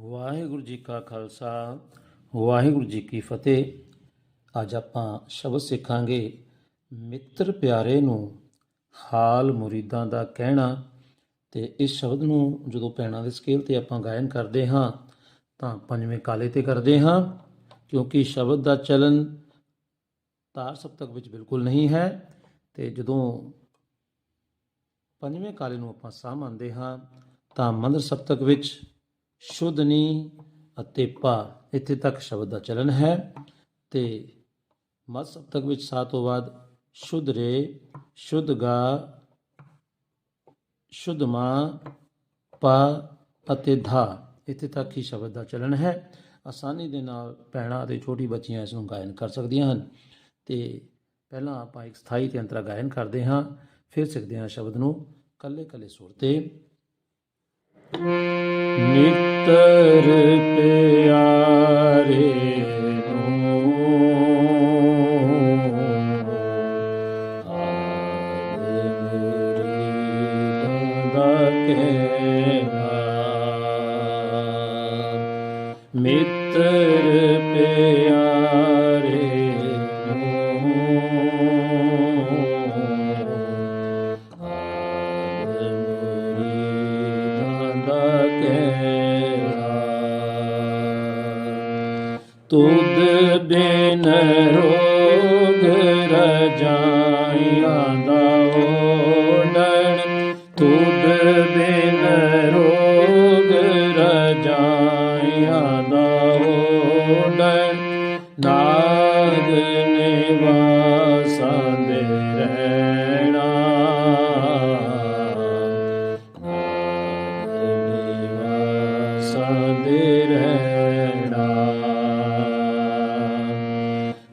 ਵਾਹਿਗੁਰੂ ਜੀ ਕਾ ਖਾਲਸਾ, ਵਾਹਿਗੁਰੂ ਜੀ ਕੀ ਫਤਿਹ। ਅੱਜ ਆਪਾਂ ਸ਼ਬਦ ਸਿੱਖਾਂਗੇ, ਮਿੱਤਰ ਪਿਆਰੇ ਨੂੰ ਹਾਲ ਮੁਰੀਦਾਂ ਦਾ ਕਹਿਣਾ। ਤੇ ਇਸ ਸ਼ਬਦ ਨੂੰ ਜਦੋਂ ਪੈਣਾ ਦੇ ਸਕੇਲ ਤੇ ਆਪਾਂ ਗਾਇਨ ਕਰਦੇ ਹਾਂ, ਤਾਂ ਪੰਜਵੇਂ ਕਾਲੇ ਤੇ ਕਰਦੇ ਹਾਂ, ਕਿਉਂਕਿ ਸ਼ਬਦ ਦਾ ਚਲਨ ਤਾਰ ਸਪਤਕ ਵਿੱਚ ਬਿਲਕੁਲ ਨਹੀਂ ਹੈ। ਤੇ ਜਦੋਂ ਪੰਜਵੇਂ ਕਾਲੇ ਨੂੰ ਆਪਾਂ ਸਾਹ ਮੰਨਦੇ ਹਾਂ, ਤਾਂ ਮੰਦਰ ਸਪਤਕ ਵਿੱਚ ਸ਼ੁੱਧ ਨੀ ਅਤੇ ਪਾ ਇੱਥੇ ਤੱਕ ਸ਼ਬਦ ਦਾ ਚਲਨ ਹੈ। ਤੇ ਮਤ ਸਪਤਕ ਵਿੱਚ ਸਾ ਤੋਂ ਬਾਅਦ ਸ਼ੁੱਧ ਰੇ, ਸ਼ੁੱਧ ਗਾ, ਸ਼ੁੱਧ ਮਾ, ਪਾ ਅਤੇ ਧਾ ਇੱਥੇ ਤੱਕ ਹੀ ਸ਼ਬਦ ਦਾ ਚਲਨ ਹੈ। ਆਸਾਨੀ ਦੇ ਨਾਲ ਭੈਣਾਂ ਅਤੇ ਛੋਟੀ ਬੱਚੀਆਂ ਇਸ ਨੂੰ ਗਾਇਨ ਕਰ ਸਕਦੀਆਂ ਹਨ। ਤੇ ਪਹਿਲਾਂ ਆਪਾਂ ਇੱਕ ਸਥਾਈ ਤੇ ਅੰਤਰਾ ਗਾਇਨ ਕਰਦੇ ਹਾਂ, ਫਿਰ ਸਿੱਖਦੇ ਹਾਂ ਸ਼ਬਦ ਨੂੰ ਕੱਲੇ ਕੱਲੇ ਸੁਰ ਤੇ। ਮਿੱਤਰ ਪਿਆਰੇ ਨੂੰ ਮਿੱਤਰ तुद बिन रोग रजा।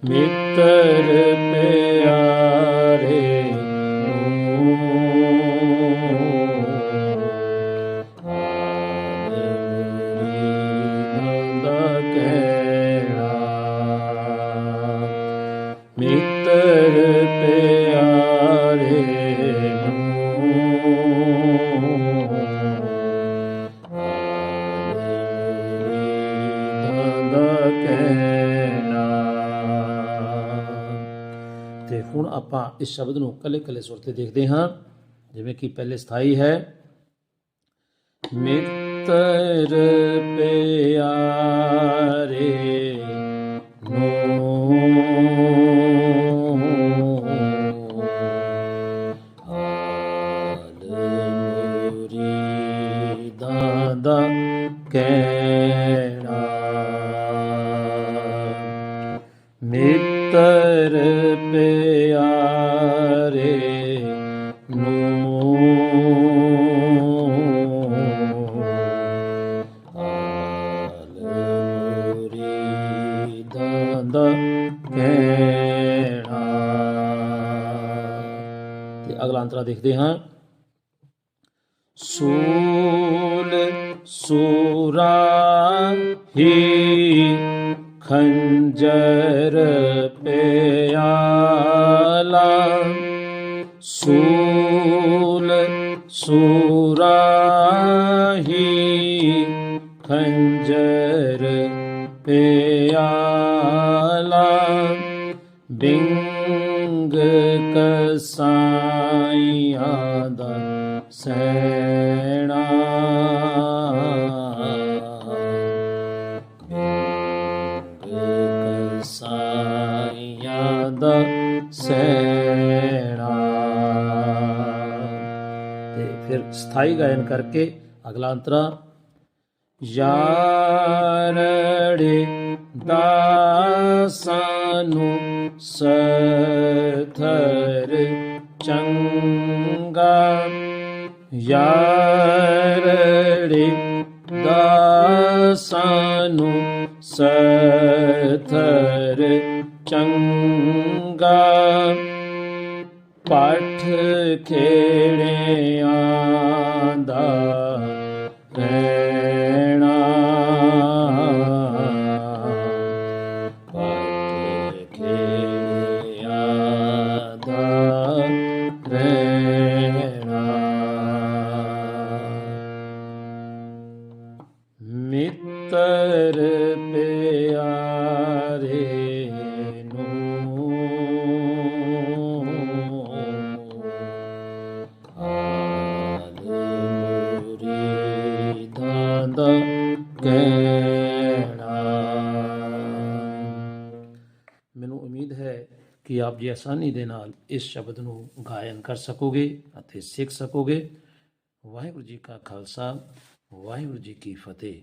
ਮਿੱਤਰ ਪਿਆਰੇ ਤੇ ਹੁਣ ਆਪਾਂ ਇਸ ਸ਼ਬਦ ਨੂੰ ਕੱਲੇ ਕੱਲੇ ਸੁਰ ਤੇ ਦੇਖਦੇ ਹਾਂ, ਜਿਵੇਂ ਕਿ ਪਹਿਲੇ ਸਥਾਈ ਹੈ। ਮਿੱਤਰ ਪਿਆਰੇ ਕਹਿਣਾ। ਮਿੱਤਰ ਪਿਆਰੇ ਨੂੰ ਹਾਲ ਮੁਰੀਦਾਂ ਦਾ ਕਹਿਣਾ ਤੇ ਅਗਲਾ ਅੰਤਰਾ ਦੇਖਦੇ ਹਾਂ। ਸੂਲ ਸੂਰਾ ਹੀ ञ्जरपया सूलन् सूराहि पेया बिङ्गकसाद शेडा ਸੈਣਾ ਤੇ ਫਿਰ ਸਥਾਈ ਗਾਇਨ ਕਰਕੇ ਅਗਲਾ ਅੰਤਰਾ। ਯਾਰੜੇ ਦਾਸਾਂ ਨੂੰ ਸਥਰ ਚੰਗਾ। ਯਾਰੜੇ ਪਾਠ ਖੇੜਿਆਂ ਦਾ ਰਹਿਣਾ। ਪਾਠ ਖੇੜਿਆਂ ਦਾ ਰਹਿਣਾ। ਮਿੱਤਰ ਮੈਨੂੰ ਉਮੀਦ ਹੈ ਕਿ ਆਪ ਜੀ ਆਸਾਨੀ ਦੇ ਨਾਲ ਇਸ ਸ਼ਬਦ ਨੂੰ ਗਾਇਨ ਕਰ ਸਕੋਗੇ ਅਤੇ ਸਿੱਖ ਸਕੋਗੇ। ਵਾਹਿਗੁਰੂ ਜੀ ਕਾ ਖਾਲਸਾ, ਵਾਹਿਗੁਰੂ ਜੀ ਕੀ ਫਤਿਹ।